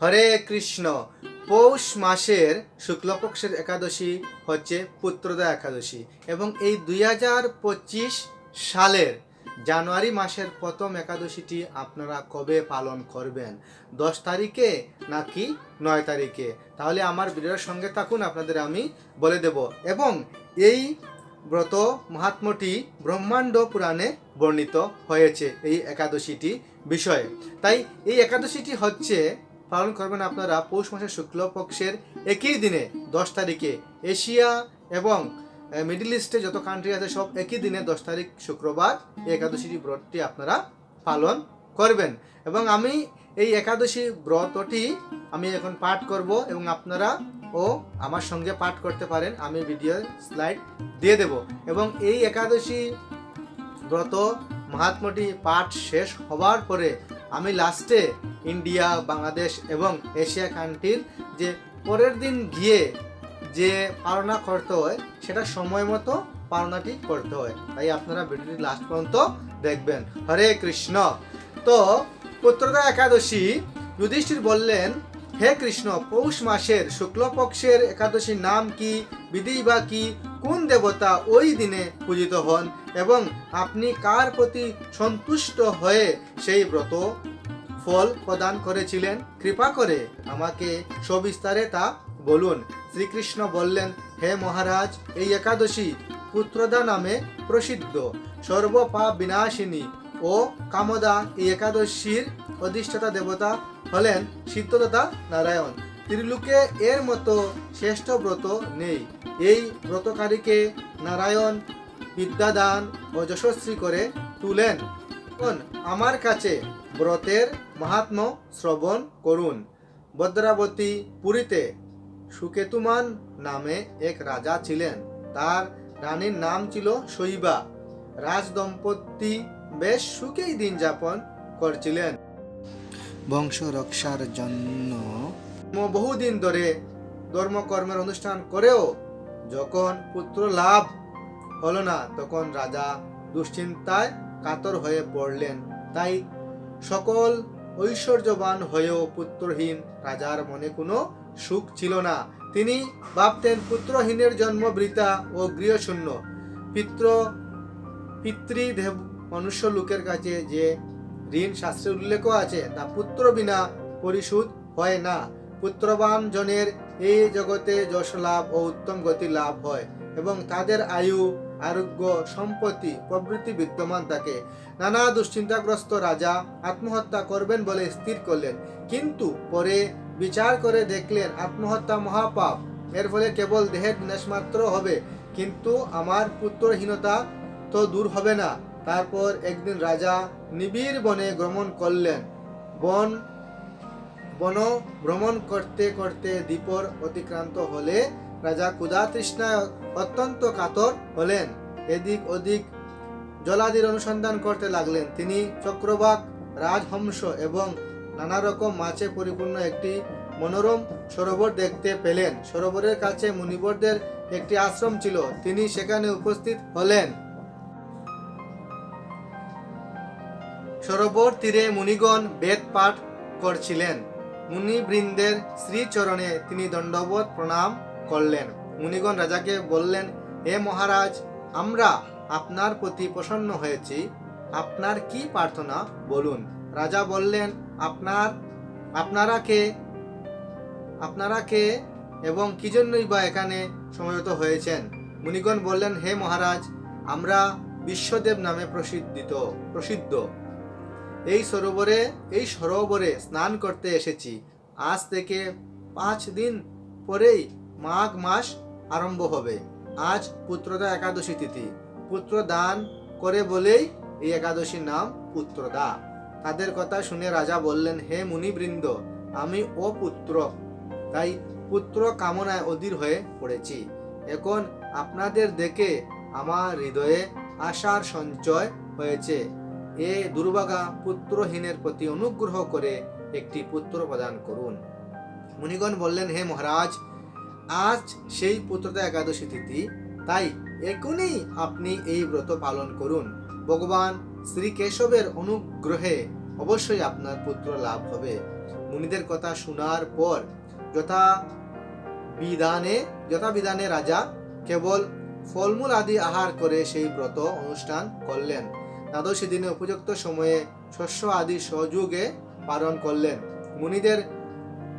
হরে কৃষ্ণ। পৌষ মাসের শুক্লপক্ষের একাদশী হচ্ছে পুত্রদা একাদশী এবং এই দুই হাজার পঁচিশ সালের জানুয়ারি মাসের প্রথম একাদশীটি আপনারা কবে পালন করবেন? দশ তারিখে নাকি নয় তারিখে? তাহলে আমার ভিডিওর সঙ্গে থাকুন, আপনাদের আমি বলে দেব। এবং এই ব্রত মহাত্মটি ব্রহ্মাণ্ড পুরাণে বর্ণিত হয়েছে এই একাদশীটি বিষয়ে। তাই এই একাদশীটি হচ্ছে পালন করবেন আপনারা পৌষ মাসের শুক্লপক্ষের একই দিনে, দশ তারিখে। এশিয়া এবং মিডিল ইস্টে যত কান্ট্রি আছে সব একই দিনে দশ তারিখ শুক্রবার এই একাদশীটি ব্রতটি আপনারা পালন করবেন। এবং আমি এই একাদশী ব্রতটি আমি এখন পাঠ করব এবং আপনারা ও আমার সঙ্গে পাঠ করতে পারেন। আমি ভিডিও স্লাইড দিয়ে দেব। এবং এই একাদশী ব্রত মহাত্মটি পাঠ শেষ হওয়ার পরে আমি লাস্টে ইন্ডিয়া, বাংলাদেশ এবং এশিয়া কান্ট্রির যে পরের দিন গিয়ে যে পালনা করতে হয়, সেটা সময় মতো পালনাটি করতে হয়। তাই আপনারা ভিডিওটি লাস্ট পর্যন্ত দেখবেন। হরে কৃষ্ণ। তো পুত্রদা একাদশী, যুধিষ্ঠির বললেন, হে কৃষ্ণ, পৌষ মাসের শুক্লপক্ষের একাদশীর নাম কি, বিধি বা কি, কোন দেবতা ওই দিনে পূজিত হন এবং আপনি কার প্রতি সন্তুষ্ট হয়ে সেই ব্রত ফল প্রদান করেছিলেন। কৃপা করে আমাকে সবিস্তারে তা বলুন। শ্রীকৃষ্ণ বললেন, হে মহারাজ, এই একাদশী পুত্রদা নামে প্রসিদ্ধ। সর্বপা বিনাশিনী ও কামদা এই একাদশীর অধিষ্ঠাতা দেবতা হলেন সিদ্ধদাতা নারায়ণ। ত্রিলোকে এর মতো শ্রেষ্ঠ ব্রত নেই। এই ব্রতকারীকে নারায়ণ বিদ্যাদান ও যশস্বী করে তুলেন। আমার কাছে ব্রতের মাহাত্ম শ্রবণ করুন। ভদ্রাবতী পুরীতে সুকেতুমান নামে এক রাজা ছিলেন। তার রানীর নাম ছিল শৈবা। রাজ দম্পতি বেশ সুখেই দিন যাপন করছিলেন। বংশ রক্ষার জন্য বহুদিন ধরে ধর্মকর্মের অনুষ্ঠান করেও যখন পুত্র লাভ হলো না, তখন রাজা দুশ্চিন্তায় কাতর হয়ে পড়লেন। তাই সকল ঐশ্বর্যবান হয়েও পুত্রহীন রাজার মনে কোনো সুখ ছিল না। তিনি ভাবতেন, পুত্রহীনের জন্ম বৃতা ও গৃহশূন্য। পিত্র, পিতৃদেব, মনুষ্য লোকের কাছে যে ঋণ শাস্ত্রে উল্লেখ আছে, তা পুত্র বিনা পরিশোধ হয় না। পুত্রবান জনের এই জগতে যশ লাভ ও উত্তম গতি লাভ হয় এবং তাদের আয়ু আরোগ্য, সম্পত্তি প্রভৃতি বিদ্যমান থাকে। নানা দুশ্চিন্তাগ্রস্ত রাজা আত্মহত্যা করবেন বলে স্থির করলেন। কিন্তু পরে বিচার করে দেখলেন, আত্মহত্যা মহাপাপ। এর ফলে কেবল দেহের বিনাশ মাত্র হবে। কিন্তু আমার পুত্রহীনতা তো দূর হবে না। তারপর একদিন রাজা নিবিড় বনে ভ্রমণ করলেন। বন বন ভ্রমণ করতে করতে দ্বীপর অতিক্রান্ত হলে রাজা ক্ষুধা অত্যন্ত কাতর হলেন। এদিক ওদিক জলাদির অনুসন্ধান করতে লাগলেন। তিনি চক্রবাক, রাজহংস এবং নানা রকম মাছে পরিপূর্ণ একটি মনোরম সরোবর দেখতে পেলেন। সরোবরের কাছে মুনিবরদের একটি আশ্রম ছিল। তিনি সেখানে উপস্থিত হলেন। সরোবর তীরে মুনিগণ বেদ পাঠ করছিলেন। মুনিবৃন্দের শ্রীচরণে তিনি দণ্ডবোধ প্রণাম করলেন। মুনিগণ রাজাকে বললেন, হে মহারাজ, আমরা আপনার প্রতি প্রসন্ন হয়েছি। আপনার কি প্রার্থনা? বলুন। রাজা বললেন, আপনার, আপনারা কে? আপনারা কে এবং কি জন্যই বা এখানে সমবেত হয়েছেন? মুনিগণ বললেন, হে মহারাজ, আমরা বিশ্বদেব নামে প্রসিদ্ধিত, প্রসিদ্ধ। এই সরোবরে এই সরোবরে স্নান করতে এসেছি। আজ থেকে পাঁচ দিন পরেই মাঘ মাস আরম্ভ হবে। আজ পুত্রদা একাদশী তিথি। পুত্র দান করে বলেই এই একাদশীর নাম পুত্রদা। তাদের কথা শুনে রাজা বললেন, হে মুনিবৃন্দ, আমি অপুত্র। তাই পুত্র কামনায় অধীর হয়ে পড়েছি। এখন আপনাদের দেখে আমার হৃদয়ে আশার সঞ্চয় হয়েছে। এ দুর্ভাগা পুত্রহীনের প্রতি অনুগ্রহ করে একটি পুত্র প্রদান করুন। মুনিগণ বললেন, হে মহারাজ আজ সেই পুত্রতা একাদশী তিথি। তাই এখনই আপনি এই ব্রত পালন করুন। ভগবান শ্রী কেশবের অনুগ্রহে অবশ্যই আপনার পুত্র লাভ হবে। মুনিদের কথা শোনার পর যথা বিধানে যথা বিধানে রাজা কেবল ফলমূল আদি আহার করে সেই ব্রত অনুষ্ঠান করলেন। দ্বাদশী দিনে উপযুক্ত সময়ে শস্য আদি সহযোগে পালন করলেন। মুনিদের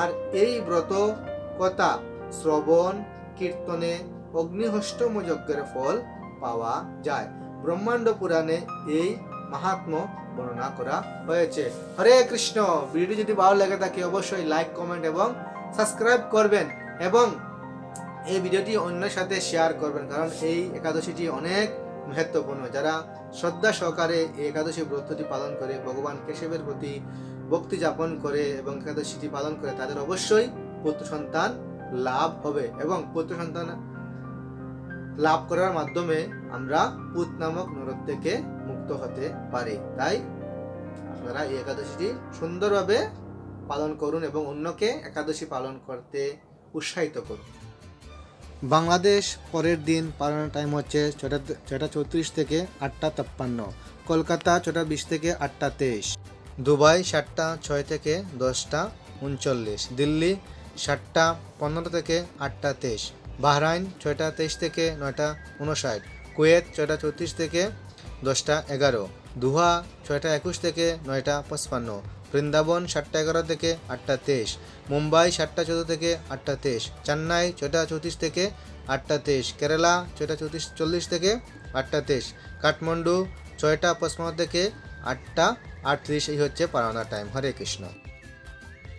আর এই ব্রত কথা শ্রবণ, কীর্তনে অগ্নিহষ্টম যজ্ঞের ফল পাওয়া যায়। ব্রহ্মাণ্ড পুরাণে এই মাহাত্ম বর্ণনা করা হয়েছে। হরে কৃষ্ণ! ভিডিও যদি ভালো লাগে থাকে অবশ্যই লাইক কমেন্ট এবং সাবস্ক্রাইব করবেন এবং এই ভিডিওটি অন্যের সাথে শেয়ার করবেন, কারণ এই একাদশীটি অনেক মহত্বপূর্ণ। যারা শ্রদ্ধা সহকারে এই একাদশী ব্রতটি পালন করে, ভগবান কেশবের প্রতি ভক্তি যাপন করে এবং একাদশীটি পালন করে, তাদের অবশ্যই পুত্র সন্তান লাভ হবে এবং পুত্র সন্তান লাভ করার মাধ্যমে আমরা পুত নামক নরক থেকে মুক্ত হতে পারি। তাই আপনারা এই একাদশীটি সুন্দরভাবে পালন করুন এবং অন্যকে একাদশী পালন করতে উৎসাহিত করুন। বাংলাদেশ পরের দিন পালনের টাইম হচ্ছে ছটা ছটা চৌত্রিশ থেকে আটটা তেপ্পান্ন কলকাতা ছটা বিশ থেকে আটটা তেইশ। দুবাই সাতটা, ছয় থেকে দশটা, উনচল্লিশ। দিল্লি সাতটা, পনেরো থেকে আটটা, তেইশ। বাহরাইন ছয়টা, তেইশ থেকে নয়টা উনষাট কুয়েত ছয়টা, চৌত্রিশ থেকে দশটা, এগারো। দুহা ছয়টা, একুশ থেকে নয়টা, পঁচপান্ন। বৃন্দাবন সাতটা, এগারো থেকে আটটা, তেইশ। মুম্বাই সাতটা, চোদ্দ থেকে আটটা, তেইশ। চেন্নাই ছয়টা, চৌত্রিশ থেকে আটটা, তেইশ। কেরালা ছয়টা, চৌত্রিশ, চল্লিশ থেকে আটটা, তেইশ। কাঠমান্ডু ছয়টা, পঁচপান্ন থেকে আটটা আটত্রিশ এই হচ্ছে পারানা টাইম হরে কৃষ্ণ।